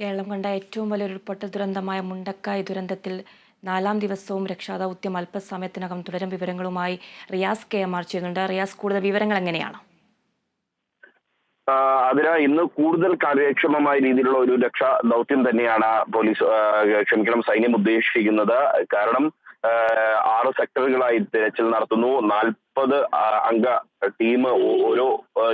കേരളം കണ്ട ഏറ്റവും വലിയ ഉരുൾപൊട്ടൽ ദുരന്തമായ മുണ്ടക്കായ് ദുരന്തത്തിൽ നാലാം ദിവസവും രക്ഷാദൗത്യം അല്പസമയത്തിനകം തുടരും വിവരങ്ങളുമായി റിയാസ് കെ എം ആർ ചെയ്യുന്നുണ്ട്. റിയാസ് കൂടുതൽ വിവരങ്ങൾ എങ്ങനെയാണ്? അതിന് ഇന്ന് കൂടുതൽ കാര്യക്ഷമമായ രീതിയിലുള്ള ഒരു രക്ഷാ ദൗത്യം തന്നെയാണ് പോലീസ് ക്ഷമിക്കണം സൈന്യം ഉദ്ദേശിക്കുന്നത്. കാരണം ആറ് സെക്ടറുകളായി തിരച്ചിൽ നടത്തുന്നു. നാൽപ്പത് അംഗ ടീം ഓരോ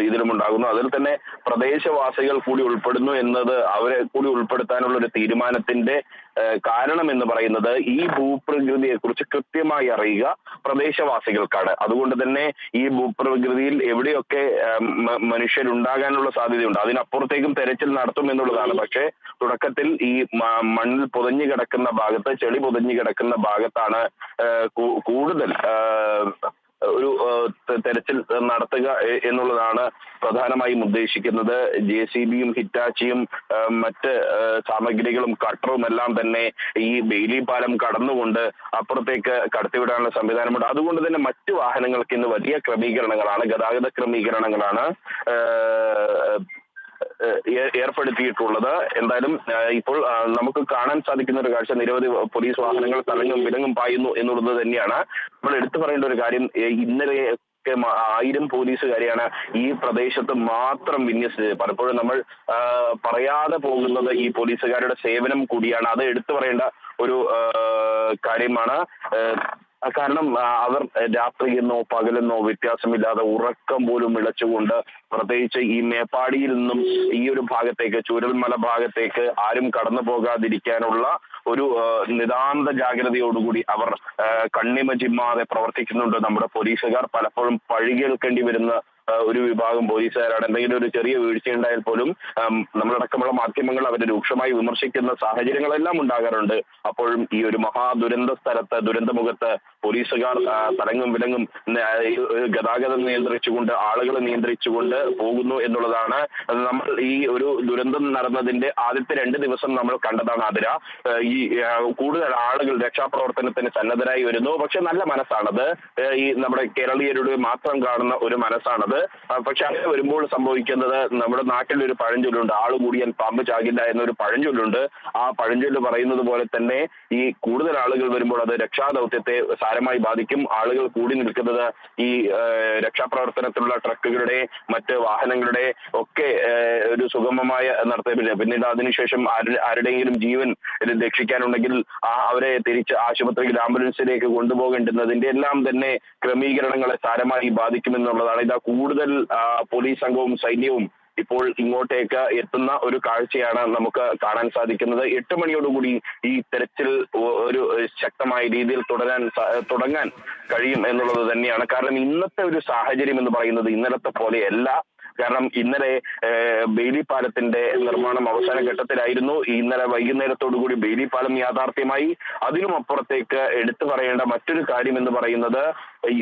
ഇതിലും ഉണ്ടാകുന്നു. അതിൽ തന്നെ പ്രദേശവാസികൾ കൂടി ഉൾപ്പെടുന്നു എന്നത് അവരെ കൂടി ഉൾപ്പെടുത്താനുള്ള ഒരു തീരുമാനത്തിന്റെ കാരണം എന്ന് പറയുന്നത് ഈ ഭൂപ്രകൃതിയെ കുറിച്ച് കൃത്യമായി അറിയുക പ്രദേശവാസികൾക്കാണ്. അതുകൊണ്ട് തന്നെ ഈ ഭൂപ്രകൃതിയിൽ എവിടെയൊക്കെ മനുഷ്യരുണ്ടാകാനുള്ള സാധ്യതയുണ്ട് അതിനപ്പുറത്തേക്കും തെരച്ചിൽ നടത്തും എന്നുള്ളതാണ്. പക്ഷേ തുടക്കത്തിൽ ഈ മണ്ണിൽ പുതഞ്ഞു കിടക്കുന്ന ഭാഗത്ത് ചെളി പുതഞ്ഞു കിടക്കുന്ന ഭാഗത്താണ് കൂടുതൽ ഒരു തെരച്ചിൽ നടത്തുക എന്നുള്ളതാണ് പ്രധാനമായും ഉദ്ദേശിക്കുന്നത്. ജെ സി ബിയും ഹിറ്റാച്ചിയും മറ്റ് സാമഗ്രികളും കട്ടറും എല്ലാം തന്നെ ഈ ബെയിലി പാലം കടന്നുകൊണ്ട് അപ്പുറത്തേക്ക് കടത്തിവിടാനുള്ള സംവിധാനമുണ്ട്. അതുകൊണ്ട് തന്നെ മറ്റ് വാഹനങ്ങൾക്ക് ഇന്ന് വലിയ ക്രമീകരണങ്ങളാണ് ഗതാഗത ക്രമീകരണങ്ങളാണ് ഏർപ്പെടുത്തിയിട്ടുള്ളത്. എന്തായാലും ഇപ്പോൾ നമുക്ക് കാണാൻ സാധിക്കുന്ന ഒരു കാഴ്ച നിരവധി പോലീസ് വാഹനങ്ങൾ തലങ്ങും വിലങ്ങും പായുന്നു എന്നുള്ളത് തന്നെയാണ്. നമ്മൾ എടുത്തു പറയേണ്ട ഒരു കാര്യം ഇന്നലെ ആയിരം പോലീസുകാരെയാണ് ഈ പ്രദേശത്ത് മാത്രം വിന്യസിച്ചത്. പലപ്പോഴും നമ്മൾ പറയാതെ പോകുന്നത് ഈ പോലീസുകാരുടെ സേവനം കൂടിയാണ്. അത് എടുത്തു പറയേണ്ട ഒരു കാര്യമാണ്. കാരണം അവർ രാത്രിയെന്നോ പകലെന്നോ വ്യത്യാസമില്ലാതെ ഉറക്കം പോലും വിളച്ചുകൊണ്ട് പ്രത്യേകിച്ച് ഈ മേപ്പാടിയിൽ നിന്നും ഈ ഒരു ഭാഗത്തേക്ക് ചൂരൽമല ഭാഗത്തേക്ക് ആരും കടന്നു പോകാതിരിക്കാനുള്ള ഒരു നിതാന്ത ജാഗ്രതയോടുകൂടി അവർ കണ്ണിമ ചിമ്മാതെ പ്രവർത്തിക്കുന്നുണ്ട് നമ്മുടെ പോലീസുകാർ. പലപ്പോഴും പഴി കേൾക്കേണ്ടി വരുന്ന ഒരു വിഭാഗം പോലീസുകാരാണ്. എന്തെങ്കിലും ഒരു ചെറിയ വീഴ്ചയുണ്ടായാൽ പോലും നമ്മളടക്കമുള്ള മാധ്യമങ്ങൾ അവരെ രൂക്ഷമായി വിമർശിക്കുന്ന സാഹചര്യങ്ങളെല്ലാം ഉണ്ടാകാറുണ്ട്. അപ്പോഴും ഈ ഒരു മഹാദുരന്ത സ്ഥലത്ത് ദുരന്തമുഖത്ത് പോലീസുകാർ തടങ്ങും വിലങ്ങും ഗതാഗതം നിയന്ത്രിച്ചുകൊണ്ട് ആളുകളെ നിയന്ത്രിച്ചുകൊണ്ട് പോകുന്നു എന്നുള്ളതാണ് നമ്മൾ ഈ ഒരു ദുരന്തം നടന്നതിന്റെ ആദ്യത്തെ രണ്ട് ദിവസം നമ്മൾ കണ്ടതാണ് അതിര ഈ കൂടുതൽ ആളുകൾ രക്ഷാപ്രവർത്തനത്തിന് സന്നദ്ധരായി വരുന്നു. പക്ഷെ നല്ല മനസ്സാണത്. ഈ നമ്മുടെ കേരളീയരുടെ മാത്രം കാണുന്ന ഒരു മനസ്സാണത്. പക്ഷെ അങ്ങനെ വരുമ്പോൾ സംഭവിക്കുന്നത് നമ്മുടെ നാട്ടിൽ ഒരു പഴഞ്ചൊല്ലുണ്ട്. ആൾ കൂടിയാൽ പാമ്പ് ചാകില്ല എന്നൊരു പഴഞ്ചൊല്ലുണ്ട്. ആ പഴഞ്ചൊല്ല് പറയുന്നത് പോലെ തന്നെ ഈ കൂടുതൽ ആളുകൾ വരുമ്പോൾ അത് രക്ഷാദൗത്യത്തെ സാരമായി ബാധിക്കും. ആളുകൾ കൂടി നിൽക്കുന്നത് ഈ രക്ഷാപ്രവർത്തനത്തിലുള്ള ട്രക്കുകളുടെ മറ്റ് വാഹനങ്ങളുടെ ഒക്കെ ഒരു സുഗമമായ നടത്തിപ്പിന് പിന്നീട് അതിനുശേഷം ആരുടെയെങ്കിലും ജീവൻ രക്ഷിക്കാനുണ്ടെങ്കിൽ അവരെ തിരിച്ച് ആശുപത്രിയിൽ ആംബുലൻസിലേക്ക് കൊണ്ടുപോകേണ്ടുന്നതിന്റെ എല്ലാം തന്നെ ക്രമീകരണങ്ങളെ സാരമായി ബാധിക്കുമെന്നുള്ളതാണ്. ഇതാ കൂടുതൽ പോലീസ് സംഘവും സൈന്യവും ഇപ്പോൾ ഇങ്ങോട്ടേക്ക് എത്തുന്ന ഒരു കാഴ്ചയാണ് നമുക്ക് കാണാൻ സാധിക്കുന്നത്. എട്ട് മണിയോടുകൂടി ഈ തെരച്ചിൽ ഒരു ശക്തമായ രീതിയിൽ തുടരാൻ തുടങ്ങാൻ കഴിയും എന്നുള്ളത് തന്നെയാണ്. കാരണം ഇന്നത്തെ ഒരു സാഹചര്യം എന്ന് പറയുന്നത് ഇന്നലത്തെ പോലെയല്ല കാരണം ഇന്നലെ ബെയിലി പാലത്തിന്റെ നിർമ്മാണം അവസാന ഘട്ടത്തിലായിരുന്നു. ഇന്നലെ വൈകുന്നേരത്തോടു കൂടി ബെയിലി പാലം യാഥാർത്ഥ്യമായി. അതിനും അപ്പുറത്തേക്ക് എടുത്തു പറയേണ്ട മറ്റൊരു കാര്യം എന്ന് പറയുന്നത്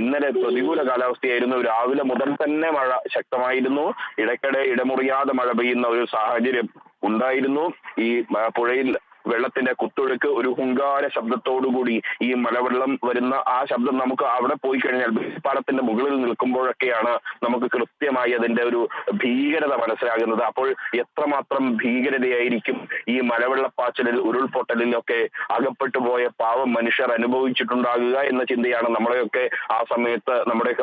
ഇന്നലെ പ്രതികൂല കാലാവസ്ഥയായിരുന്നു. രാവിലെ മുതൽ തന്നെ മഴ ശക്തമായിരുന്നു. ഇടയ്ക്കിടെ ഇടമുറിയാതെ മഴ പെയ്യുന്ന ഒരു സാഹചര്യം ഉണ്ടായിരുന്നു. ഈ പുഴയിൽ വെള്ളത്തിന്റെ കുത്തൊഴുക്ക് ഒരു ഹുങ്കാര ശബ്ദത്തോടുകൂടി ഈ മലവെള്ളം വരുന്ന ആ ശബ്ദം നമുക്ക് അവിടെ പോയി കഴിഞ്ഞാൽ പാലത്തിന്റെ മുകളിൽ നിൽക്കുമ്പോഴൊക്കെയാണ് നമുക്ക് കൃത്യമായി അതിന്റെ ഒരു ഭീകരത മനസ്സിലാകുന്നത്. അപ്പോൾ എത്രമാത്രം ഭീകരതയായിരിക്കും ഈ മലവെള്ളപ്പാച്ചിലിൽ ഉരുൾപൊട്ടലിലൊക്കെ അകപ്പെട്ടു പോയ പാവം മനുഷ്യർ അനുഭവിച്ചിട്ടുണ്ടാകുക എന്ന ചിന്തയാണ് നമ്മളെയൊക്കെ ആ സമയത്ത് നമ്മുടെയൊക്കെ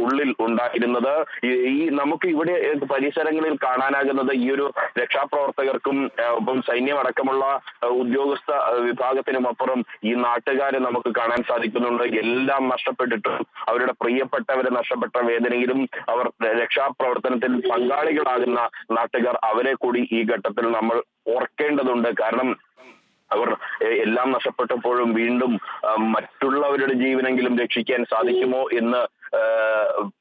ഉള്ളിൽ ഉണ്ടായിരുന്നത്. ഈ- നമുക്ക് ഇവിടെ പരിസരങ്ങളിൽ കാണാനാകുന്നത് ഈ ഒരു രക്ഷാപ്രവർത്തകർക്കും ഒപ്പം സൈന്യമടക്കമുള്ള ഉദ്യോഗസ്ഥ ആ, വിഭാഗത്തിനും അപ്പുറം ഈ നാട്ടുകാരെ നമുക്ക് കാണാൻ സാധിക്കുന്നുണ്ട്. എല്ലാം നഷ്ടപ്പെട്ടിട്ടും അവരുടെ പ്രിയപ്പെട്ടവരെ നഷ്ടപ്പെട്ട വേദനയിലും അവർ രക്ഷാപ്രവർത്തനത്തിൽ പങ്കാളികളാകുന്ന നാട്ടുകാർ അവരെ കൂടി ഈ ഘട്ടത്തിൽ നമ്മൾ ഓർക്കേണ്ടതുണ്ട്. കാരണം അവർ എല്ലാം നഷ്ടപ്പെട്ടപ്പോഴും വീണ്ടും മറ്റുള്ളവരുടെ ജീവനെങ്കിലും രക്ഷിക്കാൻ സാധിക്കുമോ എന്ന്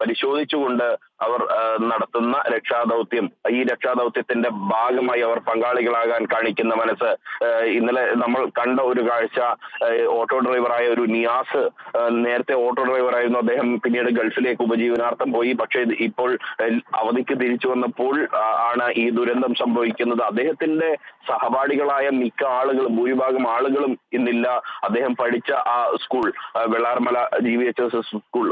പരിശോധിച്ചുകൊണ്ട് അവർ നടത്തുന്ന രക്ഷാദൗത്യം ഈ രക്ഷാദൗത്യത്തിന്റെ ഭാഗമായി അവർ പങ്കാളികളാകാൻ കാണിക്കുന്ന മനസ്സ് ഇന്നലെ നമ്മൾ കണ്ട ഒരു കാഴ്ച ഓട്ടോ ഡ്രൈവറായ ഒരു നിയാസ് നേരത്തെ ഓട്ടോ ഡ്രൈവറായിരുന്നു അദ്ദേഹം പിന്നീട് ഗൾഫിലേക്ക് ഉപജീവനാർത്ഥം പോയി. പക്ഷേ ഇപ്പോൾ അവധിക്ക് തിരിച്ചു വന്നപ്പോൾ ആണ് ഈ ദുരന്തം സംഭവിക്കുന്നത്. അദ്ദേഹത്തിന്റെ സഹപാഠികളായ മിക്ക ആളുകളും ഭൂരിഭാഗം ആളുകളും ഇന്നില്ല. അദ്ദേഹം പഠിച്ച ആ school Vellarmala G V H S S school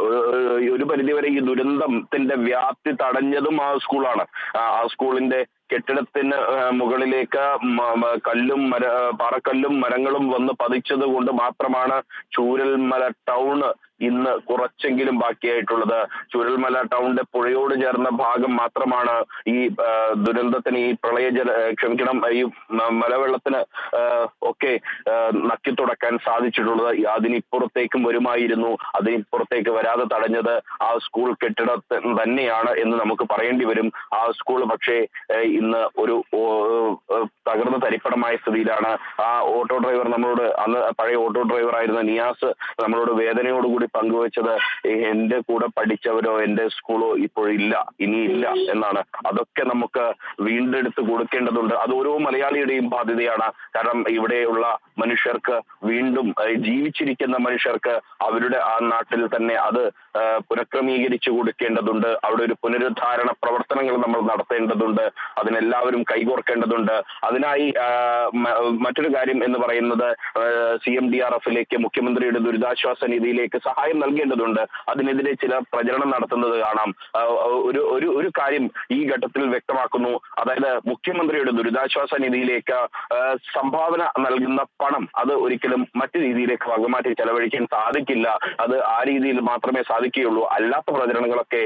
ഒരു പരിധിവരെ ഈ ദുരന്തത്തിന്റെ വ്യാപ്തി തടഞ്ഞതും ആ സ്കൂളാണ് ആ സ്കൂളിന്റെ കെട്ടിടത്തിന് മുകളിലേക്ക് കല്ലും മര പാറക്കല്ലും മരങ്ങളും വന്ന് പതിച്ചത് കൊണ്ട് മാത്രമാണ് ചൂരൽമല ടൗൺ ഇന്ന് കുറച്ചെങ്കിലും ബാക്കിയായിട്ടുള്ളത്. ചുരൽമല ടൗണിന്റെ പുഴയോട് ചേർന്ന ഭാഗം മാത്രമാണ് ഈ ദുരന്തത്തിന് ഈ പ്രളയ ജല ക്ഷമിക്കണം ഈ മലവെള്ളത്തിന് ഒക്കെ നക്കി തുടക്കാൻ സാധിച്ചിട്ടുള്ളത്. അതിനിപ്പുറത്തേക്കും വരുമായിരുന്നു. അതിനിപ്പുറത്തേക്ക് വരാതെ തടഞ്ഞത് ആ സ്കൂൾ കെട്ടിടത്തിൽ തന്നെയാണ് എന്ന് നമുക്ക് പറയേണ്ടി വരും. ആ സ്കൂൾ പക്ഷേ ഇന്ന് ഒരു തകർന്ന തരിപ്പണമായ സ്ഥിതിയിലാണ്. ആ ഓട്ടോ ഡ്രൈവർ നമ്മളോട് അന്ന് പഴയ ഓട്ടോ ഡ്രൈവർ ആയിരുന്ന നിയാസ് നമ്മളോട് വേദനയോടുകൂടി പങ്കുവച്ചത് എന്റെ കൂടെ പഠിച്ചവരോ എന്റെ സ്കൂളോ ഇപ്പോഴില്ല ഇനിയില്ല എന്നാണ്. അതൊക്കെ നമുക്ക് വീണ്ടെടുത്ത് കൊടുക്കേണ്ടതുണ്ട്. അത് ഓരോ മലയാളിയുടെയും ബാധ്യതയാണ്. കാരണം ഇവിടെയുള്ള മനുഷ്യർക്ക് വീണ്ടും ജീവിച്ചിരിക്കുന്ന മനുഷ്യർക്ക് അവരുടെ ആ നാട്ടിൽ തന്നെ അത് പുനഃക്രമീകരിച്ചു കൊടുക്കേണ്ടതുണ്ട്. അവിടെ ഒരു പുനരുദ്ധാരണ പ്രവർത്തനങ്ങൾ നമ്മൾ നടത്തേണ്ടതുണ്ട്. അതിനെല്ലാവരും കൈകോർക്കേണ്ടതുണ്ട്. അതിനായി മറ്റൊരു കാര്യം എന്ന് പറയുന്നത് സി എം ഡി ആർ എഫിലേക്ക് മുഖ്യമന്ത്രിയുടെ ദുരിതാശ്വാസ നിധിയിലേക്ക് സഹായം നൽകേണ്ടതുണ്ട്. അതിനെതിരെ ചില പ്രചരണം നടത്തുന്നത് കാണാം. ഒരു ഒരു ഒരു കാര്യം ഈ ഘട്ടത്തിൽ വ്യക്തമാക്കുന്നു. അതായത് മുഖ്യമന്ത്രിയുടെ ദുരിതാശ്വാസ നിധിയിലേക്ക് സംഭാവന നൽകുന്ന പണം അത് ഒരിക്കലും മറ്റു രീതിയിലേക്ക് വകമാറ്റി ചെലവഴിക്കാൻ സാധിക്കില്ല. അത് ആ രീതിയിൽ മാത്രമേ സാധിക്കുകയുള്ളൂ. അല്ലാത്ത പ്രചരണങ്ങളൊക്കെ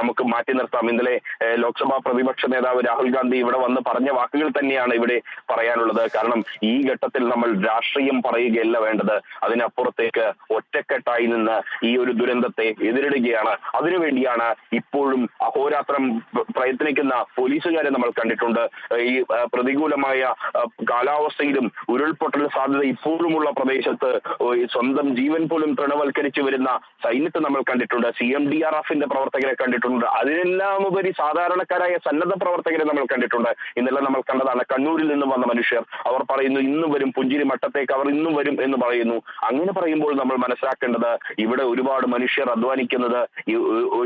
നമുക്ക് മാറ്റി നിർത്താം. ഇന്നലെ ലോക്സഭാ പ്രതിപക്ഷ നേതാവ് രാഹുൽ ഗാന്ധി ഇവിടെ വന്ന് പറഞ്ഞ വാക്കുകൾ തന്നെയാണ് ഇവിടെ പറയാനുള്ളത്. കാരണം ഈ ഘട്ടത്തിൽ നമ്മൾ രാഷ്ട്രീയം പറയുകയല്ല വേണ്ടത്. അതിനപ്പുറത്തേക്ക് ഒറ്റക്കെട്ടായി നിന്ന് ഈ ഒരു ദുരന്തത്തെ എതിരിടുകയാണ്. അതിനുവേണ്ടിയാണ് ഇപ്പോഴും അഹോരാത്രം പ്രയത്നിക്കുന്ന പോലീസുകാരെ നമ്മൾ കണ്ടിട്ടുണ്ട്. ഈ പ്രതികൂലമായ കാലാവസ്ഥയിലും ഉരുൾപൊട്ടൽ സാധ്യത ഇപ്പോഴുമുള്ള പ്രദേശത്ത് സ്വന്തം ജീവൻ പോലും തൃണവൽക്കരിച്ചു വരുന്ന സൈന്യത്തെ നമ്മൾ കണ്ടിട്ടുണ്ട്. സി എം ഡി ആർ എഫിന്റെ പ്രവർത്തകരെ കണ്ടിട്ടുണ്ട്. അതിനെല്ലാം ഉപരി സാധാരണക്കാരായ സന്നദ്ധ പ്രവർത്തകരെ നമ്മൾ കണ്ടിട്ടുണ്ട്. ഇന്നലെ നമ്മൾ കണ്ടതാണ് കണ്ണൂരിൽ നിന്നും വന്ന മനുഷ്യർ. അവർ പറയുന്നു ഇന്നും വരും പുഞ്ചിരി മട്ടത്തേക്ക് അവർ ഇന്നും വരും എന്ന് പറയുന്നു. അങ്ങനെ പറയുമ്പോൾ നമ്മൾ മനസ്സിലാക്കേണ്ടത് ഇവിടെ ഒരുപാട് മനുഷ്യർ അധ്വാനിക്കുന്നത്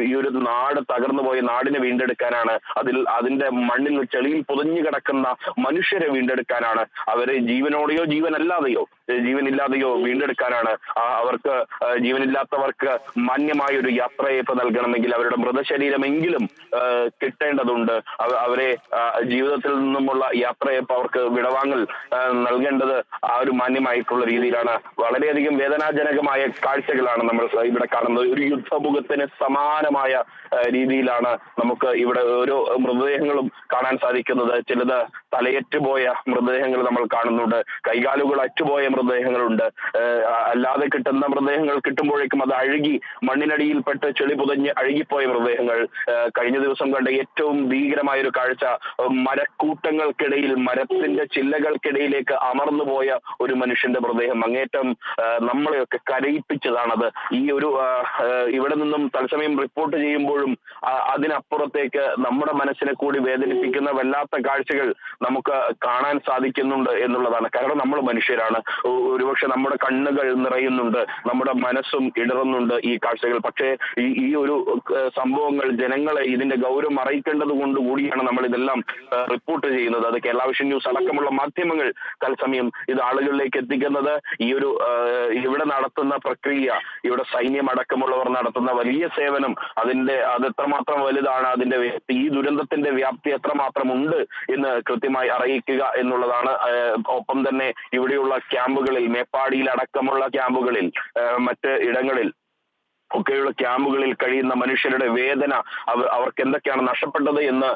ഈ ഒരു നാട് തകർന്നു പോയ നാടിനെ വീണ്ടെടുക്കാനാണ്. അതിൽ അതിന്റെ മണ്ണിൽ ചെളിയിൽ പുതഞ്ഞു കിടക്കുന്ന മനുഷ്യരെ വീണ്ടെടുക്കാനാണ്. അവരെ ജീവനോടെയോ ജീവനല്ലാതെയോ ജീവനില്ലാതെയോ വീണ്ടെടുക്കാനാണ് അവർക്ക് ജീവനില്ലാത്തവർക്ക് മാന്യമായ ഒരു യാത്രയയപ്പ് നൽകണമെങ്കിൽ അവരുടെ മൃതശരീരമെങ്കിലും കിട്ടേണ്ടതുണ്ട്. അവരെ ജീവിതത്തിൽ നിന്നുമുള്ള യാത്രയപ്പ് അവർക്ക് വിടവാങ്ങൽ നൽകേണ്ടത് ആ ഒരു മാന്യമായിട്ടുള്ള രീതിയിലാണ്. വളരെയധികം വേദനാജനകമായ കാഴ്ചകളാണ് നമ്മൾ ഇവിടെ കാണുന്നത്. ഒരു യുദ്ധമുഖത്തിന് സമാനമായ രീതിയിലാണ് നമുക്ക് ഇവിടെ ഓരോ മൃതദേഹങ്ങളും കാണാൻ സാധിക്കുന്നത്. ചിലത് തലയറ്റുപോയ മൃതദേഹങ്ങൾ നമ്മൾ കാണുന്നുണ്ട്. കൈകാലുകൾ അറ്റുപോയ മൃതദേഹങ്ങളുണ്ട്. അല്ലാതെ കിട്ടുന്ന മൃതദേഹങ്ങൾ കിട്ടുമ്പോഴേക്കും അത് അഴുകി മണ്ണിനടിയിൽപ്പെട്ട് ചെളി പുതഞ്ഞ് അഴുകിപ്പോയ മൃതദേഹങ്ങൾ. കഴിഞ്ഞ ദിവസം കണ്ട ഏറ്റവും ഭീകരമായ ഒരു കാഴ്ച മരക്കൂട്ടങ്ങൾക്കിടയിൽ മരത്തിന്റെ ചില്ലകൾക്കിടയിലേക്ക് അമർന്നു പോയ ഒരു മനുഷ്യന്റെ മൃതദേഹം. അങ്ങേറ്റം നമ്മളെയൊക്കെ കരയിപ്പിച്ചതാണത്. ഈ ഒരു ഇവിടെ നിന്നും തത്സമയം റിപ്പോർട്ട് ചെയ്യുമ്പോഴും അതിനപ്പുറത്തേക്ക് നമ്മുടെ മനസ്സിനെ കൂടി വേദനിപ്പിക്കുന്ന വല്ലാത്ത കാഴ്ചകൾ നമുക്ക് കാണാൻ സാധിക്കുന്നുണ്ട് എന്നുള്ളതാണ്. കാരണം നമ്മൾ മനുഷ്യരാണ്. ഒരുപക്ഷെ നമ്മുടെ കണ്ണുകൾ നിറയുന്നുണ്ട് നമ്മുടെ മനസ്സും ഇടറുന്നുണ്ട് ഈ കാഴ്ചകൾ. പക്ഷേ ഈ ഈ ഒരു സംഭവങ്ങൾ ജനങ്ങളെ ഇതിന്റെ ഗൗരവം അറിയിക്കേണ്ടത് കൊണ്ട് കൂടിയാണ് നമ്മൾ ഇതെല്ലാം റിപ്പോർട്ട് ചെയ്യുന്നത്. അത് കേരള വിഷൻ ന്യൂസ് അടക്കമുള്ള മാധ്യമങ്ങൾ തത്സമയം ഇത് ആളുകളിലേക്ക് എത്തിക്കുന്നത്. ഈ ഒരു ഇവിടെ നടത്തുന്ന പ്രക്രിയ ഇവിടെ സൈന്യം അടക്കമുള്ളവർ നടത്തുന്ന വലിയ സേവനം അതിന്റെ അത് എത്രമാത്രം വലുതാണ് അതിന്റെ ഈ ദുരന്തത്തിന്റെ വ്യാപ്തി എത്രമാത്രം ഉണ്ട് എന്ന് കൃത്യമായി അറിയിക്കുക എന്നുള്ളതാണ് ഒപ്പം തന്നെ ഇവിടെയുള്ള ക്യാമ്പുകളിൽ മേപ്പാടിയിൽ അടക്കമുള്ള ക്യാമ്പുകളിൽ മറ്റ് ഇടങ്ങളിൽ ഒക്കെയുള്ള ക്യാമ്പുകളിൽ കഴിയുന്ന മനുഷ്യരുടെ വേദന അവർ അവർക്ക് എന്തൊക്കെയാണ് നഷ്ടപ്പെട്ടത് എന്ന്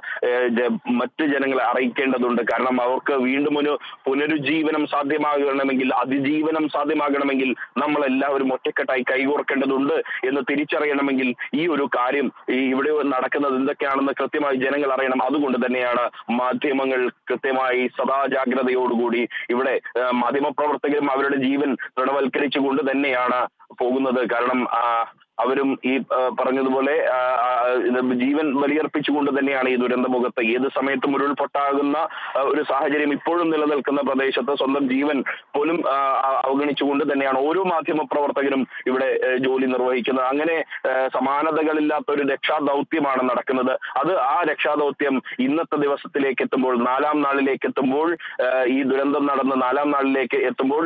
മറ്റ് ജനങ്ങളെ അറിയിക്കേണ്ടതുണ്ട്. കാരണം അവർക്ക് വീണ്ടും ഒരു പുനരുജ്ജീവനം സാധ്യമാകണമെങ്കിൽ അതിജീവനം സാധ്യമാകണമെങ്കിൽ നമ്മൾ എല്ലാവരും ഒറ്റക്കെട്ടായി കൈകോർക്കേണ്ടതുണ്ട് എന്ന് തിരിച്ചറിയണമെങ്കിൽ ഈ ഒരു കാര്യം ഇവിടെ നടക്കുന്നത് എന്തൊക്കെയാണെന്ന് കൃത്യമായി ജനങ്ങൾ അറിയണം. അതുകൊണ്ട് തന്നെയാണ് മാധ്യമങ്ങൾ കൃത്യമായി സദാ ജാഗ്രതയോടുകൂടി ഇവിടെ മാധ്യമ മാധ്യമപ്രവർത്തകരും അവരുടെ ജീവൻ ദൃഢവൽക്കരിച്ചുകൊണ്ട് തന്നെയാണ് പോകുന്നത്. കാരണം അവരും ഈ പറഞ്ഞതുപോലെ ജീവൻ ബലിയർപ്പിച്ചുകൊണ്ട് തന്നെയാണ് ഈ ദുരന്തമുഖത്ത്. ഏത് സമയത്തും ഉരുൾപൊട്ടാകുന്ന ഒരു സാഹചര്യം ഇപ്പോഴും നിലനിൽക്കുന്ന പ്രദേശത്ത് സ്വന്തം ജീവൻ പോലും അവഗണിച്ചുകൊണ്ട് തന്നെയാണ് ഓരോ മാധ്യമ പ്രവർത്തകരും ഇവിടെ ജോലി നിർവഹിക്കുന്നത്. അങ്ങനെ സമാനതകളില്ലാത്ത ഒരു രക്ഷാദൗത്യമാണ് നടക്കുന്നത്. അത് ആ രക്ഷാദൗത്യം ഇന്നത്തെ ദിവസത്തിലേക്ക് എത്തുമ്പോൾ നാലാം നാളിലേക്ക് എത്തുമ്പോൾ ഈ ദുരന്തം നടന്ന് നാലാം നാളിലേക്ക് എത്തുമ്പോൾ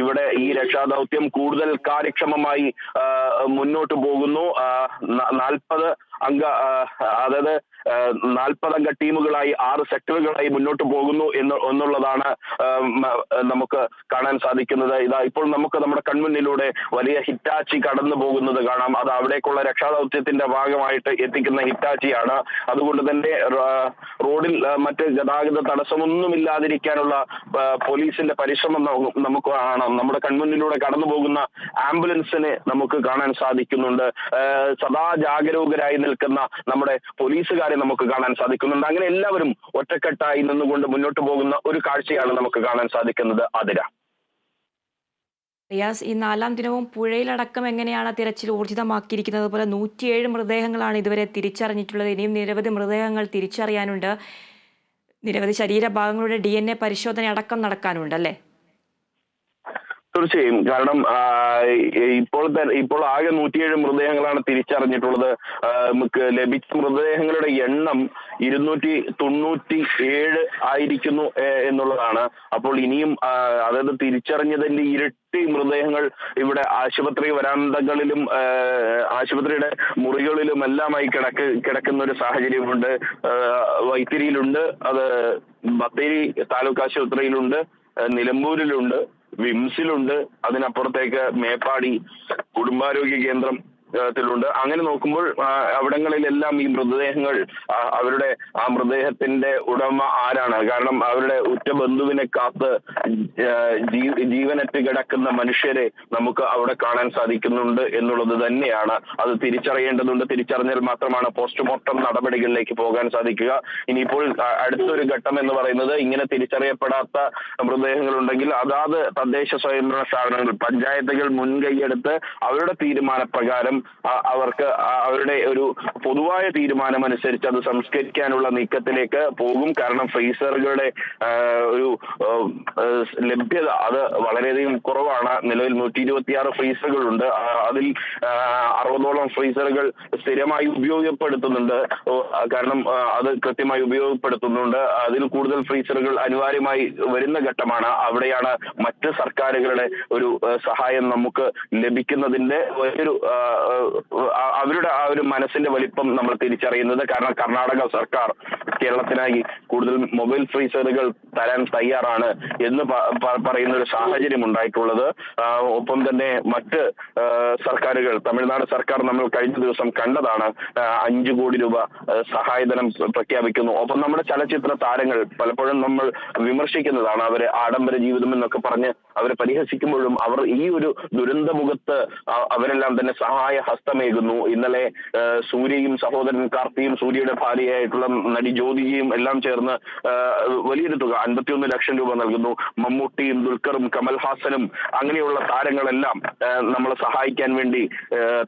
ഇവിടെ ഈ രക്ഷാദൗത്യം കൂടുതൽ കാര്യക്ഷമമായി മുന്നോട്ട് പോകുന്നു. നാൽപ്പത് അംഗ അതായത് നാൽപ്പതംഗ ടീമുകളായി ആറ് സെക്ടറുകളായി മുന്നോട്ട് പോകുന്നു എന്ന് എന്നുള്ളതാണ് നമുക്ക് കാണാൻ സാധിക്കുന്നത്. ഇതാ ഇപ്പോൾ നമുക്ക് നമ്മുടെ കൺമുന്നിലൂടെ വലിയ ഹിറ്റാച്ചി കടന്നു പോകുന്നത് കാണാം. അത് അവിടേക്കുള്ള രക്ഷാദൗത്യത്തിന്റെ ഭാഗമായിട്ട് എത്തിക്കുന്ന ഹിറ്റാച്ചിയാണ്. അതുകൊണ്ട് തന്നെ റോഡിൽ മറ്റ് ഗതാഗത തടസ്സമൊന്നുമില്ലാതിരിക്കാനുള്ള പോലീസിന്റെ പരിശ്രമം നമുക്ക് നമുക്ക് കാണാം നമ്മുടെ കൺമുന്നിലൂടെ കടന്നു പോകുന്ന ആംബുലൻസിനെ നമുക്ക് കാണാൻ സാധിക്കുന്നുണ്ട്. സദാ ജാഗരൂകരായി നിൽക്കുന്ന നമ്മുടെ പോലീസുകാരെ നമുക്ക് കാണാൻ സാധിക്കുന്നുണ്ട്. അങ്ങനെ എല്ലാവരും ഒറ്റക്കെട്ടായി നിന്നുകൊണ്ട് മുന്നോട്ട് പോകുന്ന ഒരു കാഴ്ചയാണ് നമുക്ക് കാണാൻ സാധിക്കുന്നത്. അതിര. ഈ നാലാം ദിനവും പുഴയിലടക്കം എങ്ങനെയാണ് തിരച്ചിൽ ഊർജിതമാക്കിയിരിക്കുന്നത്? അതുപോലെ നൂറ്റിയേഴ് മൃതദേഹങ്ങളാണ് ഇതുവരെ തിരിച്ചറിഞ്ഞിട്ടുള്ളത്. ഇനിയും നിരവധി മൃതദേഹങ്ങൾ തിരിച്ചറിയാനുണ്ട്. നിരവധി ശരീരഭാഗങ്ങളുടെ ഡി എൻ എ പരിശോധന അടക്കം നടക്കാനുണ്ട് അല്ലേ? തീർച്ചയായും. കാരണം ഇപ്പോൾ ഇപ്പോൾ ആകെ നൂറ്റിയേഴ് മൃതദേഹങ്ങളാണ് തിരിച്ചറിഞ്ഞിട്ടുള്ളത്. നമുക്ക് ലഭിച്ച മൃതദേഹങ്ങളുടെ എണ്ണം ഇരുന്നൂറ്റി തൊണ്ണൂറ്റി ഏഴ് ആയിരിക്കുന്നു എന്നുള്ളതാണ്. അപ്പോൾ ഇനിയും അതായത് തിരിച്ചറിഞ്ഞതിന്റെ ഇരട്ടി മൃതദേഹങ്ങൾ ഇവിടെ ആശുപത്രി വരാന്തകളിലും ആശുപത്രിയുടെ മുറികളിലും എല്ലാമായി കിടക്ക് കിടക്കുന്ന ഒരു സാഹചര്യമുണ്ട് വൈത്തിരിയിലുണ്ട് അത് ബത്തേരി താലൂക്ക് ആശുപത്രിയിലുണ്ട് നിലമ്പൂരിലുണ്ട്. വിംസിലുണ്ട്. അതിനപ്പുറത്തേക്ക് മേപ്പാടി കുടുംബാരോഗ്യ കേന്ദ്രം ത്തിലുണ്ട്. അങ്ങനെ നോക്കുമ്പോൾ അവിടങ്ങളിലെല്ലാം ഈ മൃതദേഹങ്ങൾ അവരുടെ ആ മൃതദേഹത്തിന്റെ ഉടമ ആരാണ്? കാരണം അവരുടെ ഉറ്റ ബന്ധുവിനെ കാത്ത് ജീവനറ്റ് കിടക്കുന്ന മനുഷ്യരെ നമുക്ക് അവിടെ കാണാൻ സാധിക്കുന്നുണ്ട് എന്നുള്ളത് തന്നെയാണ്. അത് തിരിച്ചറിയേണ്ടതുണ്ട്. തിരിച്ചറിഞ്ഞാൽ മാത്രമാണ് പോസ്റ്റ്മോർട്ടം നടപടികളിലേക്ക് പോകാൻ സാധിക്കുക. ഇനിയിപ്പോൾ അടുത്തൊരു ഘട്ടം എന്ന് പറയുന്നത് ഇങ്ങനെ തിരിച്ചറിയപ്പെടാത്ത മൃതദേഹങ്ങൾ ഉണ്ടെങ്കിൽ അതാത് തദ്ദേശ സ്വയംഭരണ സ്ഥാപനങ്ങൾ പഞ്ചായത്തുകൾ മുൻകൈയെടുത്ത് അവരുടെ തീരുമാനപ്രകാരം അവർക്ക് അവരുടെ ഒരു പൊതുവായ തീരുമാനം അനുസരിച്ച് അത് സംസ്കരിക്കാനുള്ള നീക്കത്തിലേക്ക് പോകും. കാരണം ഫ്രീസറുകളുടെ ഒരു ലഭ്യത അത് വളരെയധികം കുറവാണ്. നിലവിൽ നൂറ്റി ഇരുപത്തിയാറ് ഫ്രീസറുകളുണ്ട് അതിൽ അറുപതോളം ഫ്രീസറുകൾ സ്ഥിരമായി ഉപയോഗപ്പെടുത്തുന്നുണ്ട്. കാരണം അത് കൃത്യമായി ഉപയോഗപ്പെടുത്തുന്നുണ്ട്. അതിൽ കൂടുതൽ ഫ്രീസറുകൾ അനിവാര്യമായി വരുന്ന ഘട്ടമാണ്. അവിടെയാണ് മറ്റ് സർക്കാരുകളുടെ ഒരു സഹായം നമുക്ക് ലഭിക്കുന്നതിന്റെ ആ, അവരുടെ ആ ഒരു മനസ്സിന്റെ വലിപ്പം നമ്മൾ തിരിച്ചറിയുന്നത് കാരണം കർണാടക സർക്കാർ കേരളത്തിനായി കൂടുതൽ മൊബൈൽ ഫ്രീസറുകൾ തരാൻ തയ്യാറാണ് എന്ന് പറയുന്ന ഒരു സാഹചര്യം ഉണ്ടായിട്ടുള്ളത്. ഒപ്പം തന്നെ മറ്റ് സർക്കാരുകൾ തമിഴ്നാട് സർക്കാർ നമ്മൾ കഴിഞ്ഞ ദിവസം കണ്ടതാണ് അഞ്ചു കോടി രൂപ സഹായധനം പ്രഖ്യാപിക്കുന്നു. ഒപ്പം നമ്മുടെ ചലച്ചിത്ര താരങ്ങൾ പലപ്പോഴും നമ്മൾ വിമർശിക്കുന്നതാണ് അവരെ ആഡംബര ജീവിതം എന്നൊക്കെ പറഞ്ഞ് അവരെ പരിഹസിക്കുമ്പോഴും അവർ ഈ ഒരു ദുരന്തമുഖത്ത് അവരെല്ലാം തന്നെ സഹായ ഹസ്തമേകുന്നു. ഇന്നലെ സൂര്യയും സഹോദരൻ കാർത്തിയും സൂര്യയുടെ ഭാര്യയായിട്ടുള്ള നടി ജ്യോതിജിയും എല്ലാം ചേർന്ന് വലിയൊരു തുക അൻപത്തിയൊന്ന് ലക്ഷം രൂപ നൽകുന്നു. മമ്മൂട്ടിയും ദുൽഖറും കമൽഹാസനും അങ്ങനെയുള്ള താരങ്ങളെല്ലാം നമ്മളെ സഹായിക്കാൻ വേണ്ടി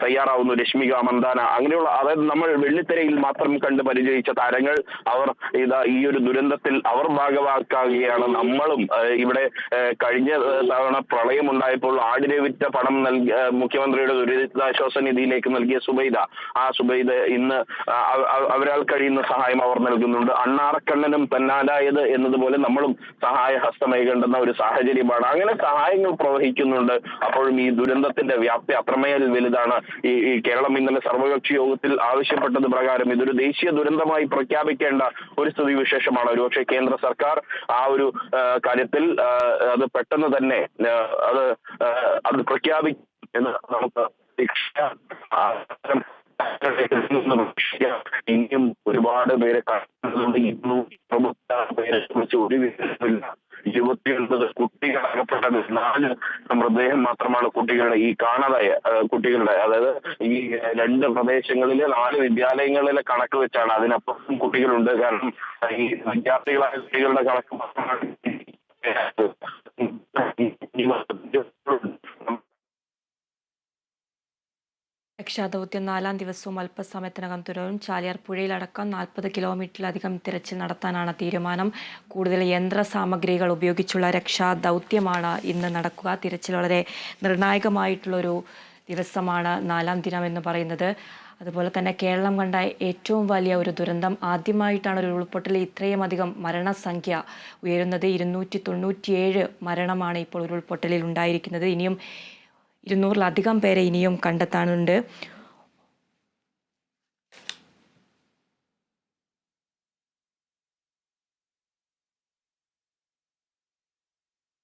തയ്യാറാവുന്നു. രശ്മിക മന്ദാന അങ്ങനെയുള്ള അതായത് നമ്മൾ വെള്ളിത്തിരയിൽ മാത്രം കണ്ട് പരിചയിച്ച താരങ്ങൾ അവർ ഇതാ ഈ ഒരു ദുരന്തത്തിൽ അവർ ഭാഗവാക്കുകയാണ് നമ്മളും ഇവിടെ കഴിഞ്ഞ തവണ പ്രളയം ഉണ്ടായപ്പോൾ ആടിനെ വിറ്റ പണം നൽകി മുഖ്യമന്ത്രിയുടെ ദുരിതാശ്വാസ നിധിയിലേക്ക് നൽകിയ സുബൈദ. ആ സുബൈദ ഇന്ന് ആ, അവ- അവ- അവരാൽ കഴിയുന്ന സഹായം അവർ നൽകുന്നുണ്ട്. അണ്ണാറക്കണ്ണനും തന്നാലായത് എന്നതുപോലെ നമ്മളും സഹായ ഹസ്തമേകേണ്ടുന്ന ഒരു സാഹചര്യമാണ്. അങ്ങനെ സഹായങ്ങൾ പ്രവഹിക്കുന്നുണ്ട്. അപ്പോഴും ഈ ദുരന്തത്തിന്റെ വ്യാപ്തി അത്രമേൽ വലുതാണ്. ഈ കേരളം ഇന്നലെ സർവകക്ഷി യോഗത്തിൽ ആവശ്യപ്പെട്ടത് പ്രകാരം ഇതൊരു ദേശീയ ദുരന്തമായി പ്രഖ്യാപിക്കേണ്ട ഒരു സ്ഥിതി വിശേഷമാണ് ഒരുപക്ഷെ കേന്ദ്ര സർക്കാർ ആ ഒരു കാര്യത്തിൽ അത് പെട്ടെന്ന് തന്നെ ആ, അത് അത് പ്രഖ്യാപിക്കും എന്ന് നമുക്ക് ഇനിയും ഒരുപാട് പേരെ അറുപത്തി പേരെ കുറിച്ച് ഒരു വിവരമില്ല ഇരുപത്തിയൊൻപത് കുട്ടികൾ അകപ്പെട്ടത് നാല് മൃതദേഹം മാത്രമാണ് കുട്ടികളുടെ ഈ കാണാതായ കുട്ടികളുടെ. അതായത് ഈ രണ്ട് പ്രദേശങ്ങളിലെ നാല് വിദ്യാലയങ്ങളിലെ കണക്ക് വെച്ചാണ് അതിനപ്പുറം കുട്ടികളുണ്ട്. കാരണം ഈ വിദ്യാർത്ഥികളായ കുട്ടികളുടെ കണക്ക് മാത്രമാണ് രക്ഷാദൗത്യം നാലാം ദിവസവും അല്പസമയത്തിനകം തുടരും ചാലിയാർ പുഴയിലടക്കം നാൽപ്പത് കിലോമീറ്ററിലധികം തിരച്ചിൽ നടത്താനാണ് തീരുമാനം. കൂടുതൽ യന്ത്ര സാമഗ്രികൾ ഉപയോഗിച്ചുള്ള രക്ഷാദൗത്യമാണ് ഇന്ന് നടക്കുക. തിരച്ചിൽ വളരെ നിർണായകമായിട്ടുള്ളൊരു ദിവസമാണ് നാലാം ദിനം എന്ന് പറയുന്നത്. അതുപോലെ തന്നെ കേരളം കണ്ട ഏറ്റവും വലിയ ഒരു ദുരന്തം ആദ്യമായിട്ടാണ് ഒരു ഉരുൾപൊട്ടലിൽ ഇത്രയും അധികം മരണസംഖ്യ ഉയരുന്നത്. ഇരുന്നൂറ്റി തൊണ്ണൂറ്റിയേഴ് മരണമാണ് ഇപ്പോൾ ഉരുൾപൊട്ടലിൽ ഉണ്ടായിരിക്കുന്നത്. ഇനിയും ഇരുന്നൂറിലധികം പേരെ ഇനിയും കണ്ടെത്താനുണ്ട്.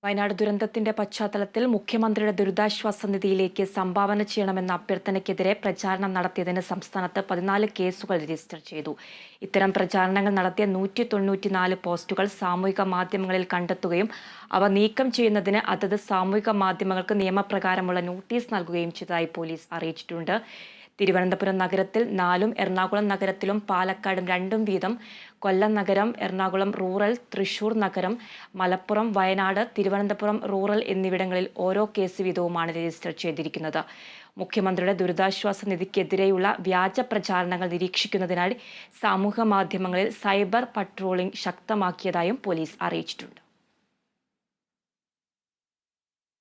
വയനാട് ദുരന്തത്തിന്റെ പശ്ചാത്തലത്തിൽ മുഖ്യമന്ത്രിയുടെ ദുരിതാശ്വാസ നിധിയിലേക്ക് സംഭാവന ചെയ്യണമെന്ന അഭ്യർത്ഥനയ്ക്കെതിരെ പ്രചാരണം നടത്തിയതിന് സംസ്ഥാനത്ത് പതിനാല് കേസുകൾ രജിസ്റ്റർ ചെയ്തു. ഇത്തരം പ്രചാരണങ്ങൾ നടത്തിയ നൂറ്റി തൊണ്ണൂറ്റിനാല് പോസ്റ്റുകൾ സാമൂഹിക മാധ്യമങ്ങളിൽ കണ്ടെത്തുകയും അവ നീക്കം ചെയ്യുന്നതിന് അതത് സാമൂഹിക മാധ്യമങ്ങൾക്ക് നിയമപ്രകാരമുള്ള നോട്ടീസ് നൽകുകയും ചെയ്തതായി പോലീസ് അറിയിച്ചിട്ടുണ്ട്. തിരുവനന്തപുരം നഗരത്തിൽ നാലും എറണാകുളം നഗരത്തിലും പാലക്കാടും രണ്ടും വീതം. കൊല്ലം നഗരം എറണാകുളം റൂറൽ തൃശൂർ നഗരം മലപ്പുറം വയനാട് തിരുവനന്തപുരം റൂറൽ എന്നിവിടങ്ങളിൽ ഓരോ കേസ് വീതവുമാണ് രജിസ്റ്റർ ചെയ്തിരിക്കുന്നത്. മുഖ്യമന്ത്രിയുടെ ദുരിതാശ്വാസ നിധിക്കെതിരെയുള്ള വ്യാജ പ്രചാരണങ്ങൾ നിരീക്ഷിക്കുന്നതിനായി സാമൂഹ്യ മാധ്യമങ്ങളിൽ സൈബർ പട്രോളിംഗ് ശക്തമാക്കിയതായും പോലീസ് അറിയിച്ചിട്ടുണ്ട്.